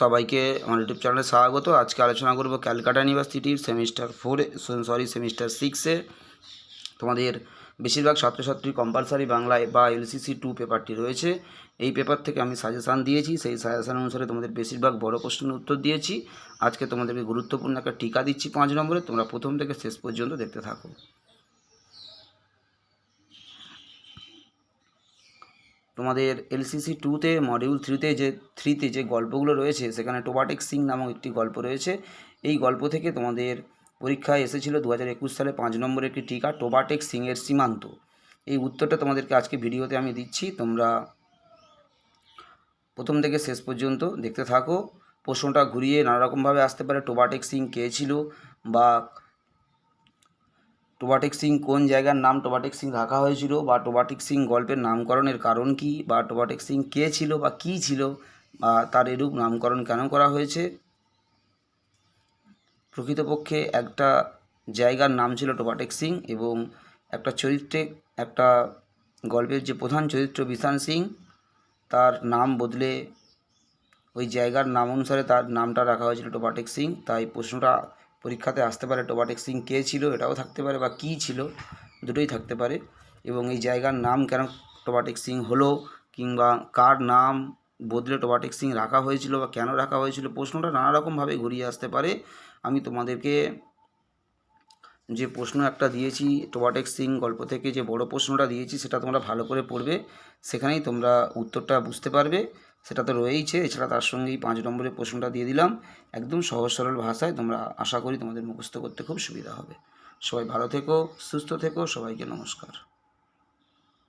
সবাইকে আমার ইউটিউব চ্যানেলে স্বাগত। আজকে আলোচনা করব ক্যালকাটা ইউনিভার্সিটির সেমিস্টার ফোরে সরি, সেমিস্টার সিক্সে তোমাদের বেশিরভাগ ছাত্রছাত্রী কম্পালসারি বাংলায় বা এলসিসি টু পেপারটি রয়েছে। এই পেপার থেকে আমি সাজেশান দিয়েছি, সেই সাজেশান অনুসারে তোমাদের বেশিরভাগ বড় প্রশ্নের উত্তর দিয়েছি। আজকে তোমাদেরকে গুরুত্বপূর্ণ একটা টিকা দিচ্ছি পাঁচ নম্বরে, তোমরা প্রথম থেকে শেষ পর্যন্ত দেখতে থাকো। তোমাদের এলসিসি টুতে মডিউল থ্রিতে যে থ্রিতে যে গল্পগুলো রয়েছে, সেখানে টোবাটেক সিং নামক একটি গল্প রয়েছে। এই গল্প থেকে তোমাদের পরীক্ষায় এসেছিল দু হাজার একুশ সালে পাঁচ নম্বরের একটি টিকা টোবাটেক সিংয়ের সীমান্ত। এই উত্তরটা তোমাদেরকে আজকে ভিডিওতে আমি দিচ্ছি। তোমরা প্রথম থেকে শেষ পর্যন্ত দেখতে থাকো। প্রশ্নটা ঘুরিয়ে নানারকমভাবে আসতে পারে টোবাটেক সিং কে ছিল বা টোবাটেক সিং কোন জায়গার নাম টোবাটেক সিং রাখা হয়েছিল বা টোবাটেক সিং গল্পের নামকরণের কারণ কি বা টোবাটেক সিং কে ছিল বা কী ছিল বা তার এরূপ নামকরণ কেন করা হয়েছে? প্রকৃতপক্ষে একটা জায়গার নাম ছিল টোবাটেক সিং এবং একটা চরিত্রে একটা গল্পের যে প্রধান চরিত্র বিশান সিং, তার নাম বদলে ওই জায়গার নাম অনুসারে তার নামটা রাখা হয়েছিল টোবাটেক সিং। তাই প্রশ্নটা পরীক্ষাতে আসতে পারে টোবাটেক সিং কে ছিল, এটাও থাকতে পারে বা কী ছিল, দুটোই থাকতে পারে। এবং এই জায়গার নাম কেন টোবাটেক সিং হলো কিংবা কার নাম বদলে টোবাটেক সিং রাখা হয়েছিল বা কেন রাখা হয়েছিল, প্রশ্নটা নানা রকমভাবে ঘুরিয়ে আসতে পারে। আমি তোমাদেরকে যে প্রশ্ন একটা দিয়েছি টোবাটেক সিং গল্প থেকে যে বড় প্রশ্নটা দিয়েছি, সেটা তোমরা ভালো করে পড়বে। সেখানেই তোমরা উত্তরটা বুঝতে পারবে। সেটা তো রয়েইছে, এছাড়া তার সঙ্গেই পাঁচ নম্বরের প্রশ্নটা দিয়ে দিলাম। একদম সহজ সরল ভাষায় তোমরা আশা করি তোমাদের মুখস্থ করতে খুব সুবিধা হবে। সবাই ভালো থেকো, সুস্থ থেকো, সবাইকে নমস্কার।